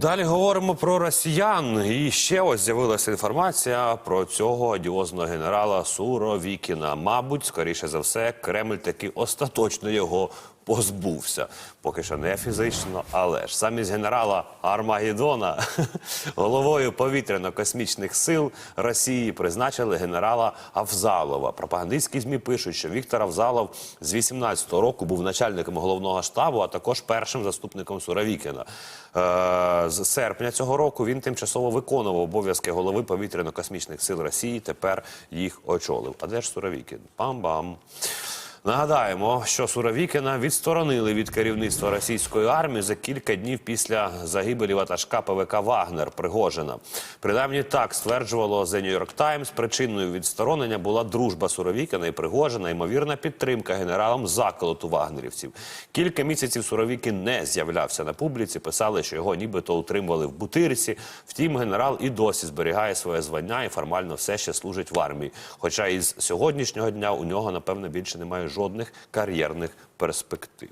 Далі говоримо про росіян. І ще ось з'явилася інформація про цього одіозного генерала Суровікіна. Мабуть, скоріше за все, Кремль таки остаточно його позбувся. Поки що не фізично, але ж замість генерала Армагеддона головою повітряно-космічних сил Росії призначили генерала Авзалова. Пропагандистські змі пишуть, що Віктор Авзалов з 18-го року був начальником головного штабу, а також першим заступником Суровікіна. Е, з серпня цього року він тимчасово виконував обов'язки голови повітряно-космічних сил Росії. Тепер їх очолив. А де ж Суровікін? Пам-бам. Нагадаємо, що Суровікіна відсторонили від керівництва російської армії за кілька днів після загибелі ватажка ПВК Вагнер Пригожина. Принаймні так стверджувало The New York Times. Причиною відсторонення була дружба Суровікіна і Пригожина, ймовірна підтримка генералам заколоту вагнерівців. Кілька місяців Суровікін не з'являвся на публіці. Писали, що його нібито утримували в Бутирці. Втім, генерал і досі зберігає своє звання і формально все ще служить в армії. Хоча із сьогоднішнього дня у нього, напевно, більше немає жодних кар'єрних перспектив.